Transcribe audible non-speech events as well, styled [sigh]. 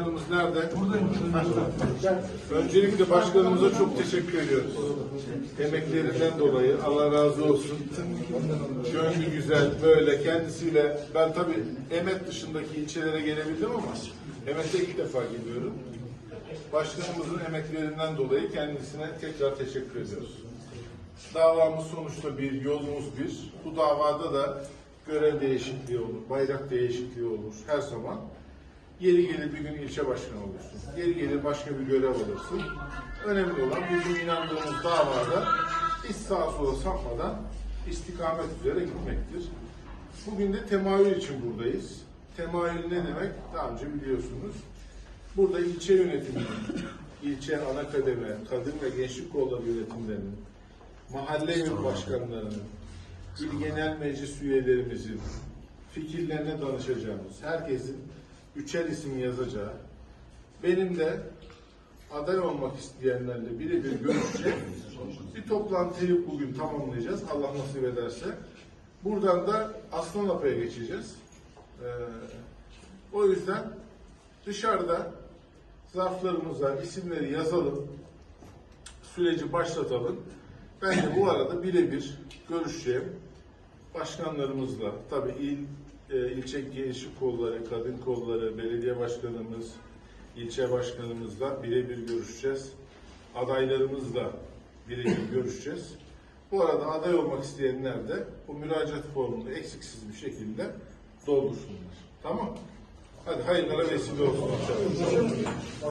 başkanımız nerede? Buradayım. Öncelikle başkanımıza çok teşekkür ediyoruz. Emeklerinden dolayı Allah razı olsun. Gönlü güzel böyle kendisiyle ben tabii Emet dışındaki ilçelere gelebildim ama Emet'e ilk defa geliyorum. Başkanımızın emeklerinden dolayı kendisine tekrar teşekkür ediyoruz. Davamız sonuçta bir, yolumuz bir. Bu davada da görev değişikliği olur, bayrak değişikliği olur her zaman. Yeri gelir bir gün ilçe başkanı olursun. Yeri gelir başka bir görev alırsın. Önemli olan bizim inandığımız davada hiç sağa sola sapmadan istikamet üzere gitmektir. Bugün de temayül için buradayız. Temayül ne demek? Daha önce biliyorsunuz. Burada ilçe yönetiminin, ilçe ana kademe, kadın ve gençlik kolları yönetimlerinin, mahalle yönetim başkanlarının, il genel meclis üyelerimizin fikirlerine danışacağımız, herkesin üçer isim yazacağı, benim de aday olmak isteyenlerle birebir görüşecek bir toplantıyı bugün tamamlayacağız Allah nasip ederse. Buradan da Aslanapa'ya geçeceğiz. Ee, o yüzden dışarıda zarflarımıza isimleri yazalım, süreci başlatalım. Ben de bu arada birebir görüşeceğim başkanlarımızla, tabii il, e, ilçe gençlik kolları, kadın kolları, belediye başkanımız, ilçe başkanımızla birebir görüşeceğiz. Adaylarımızla birebir [coughs] görüşeceğiz. Bu arada aday olmak isteyenler de bu müracaat formunu eksiksiz bir şekilde doldursunlar. Tamam? Hadi hayırlara vesile olsun.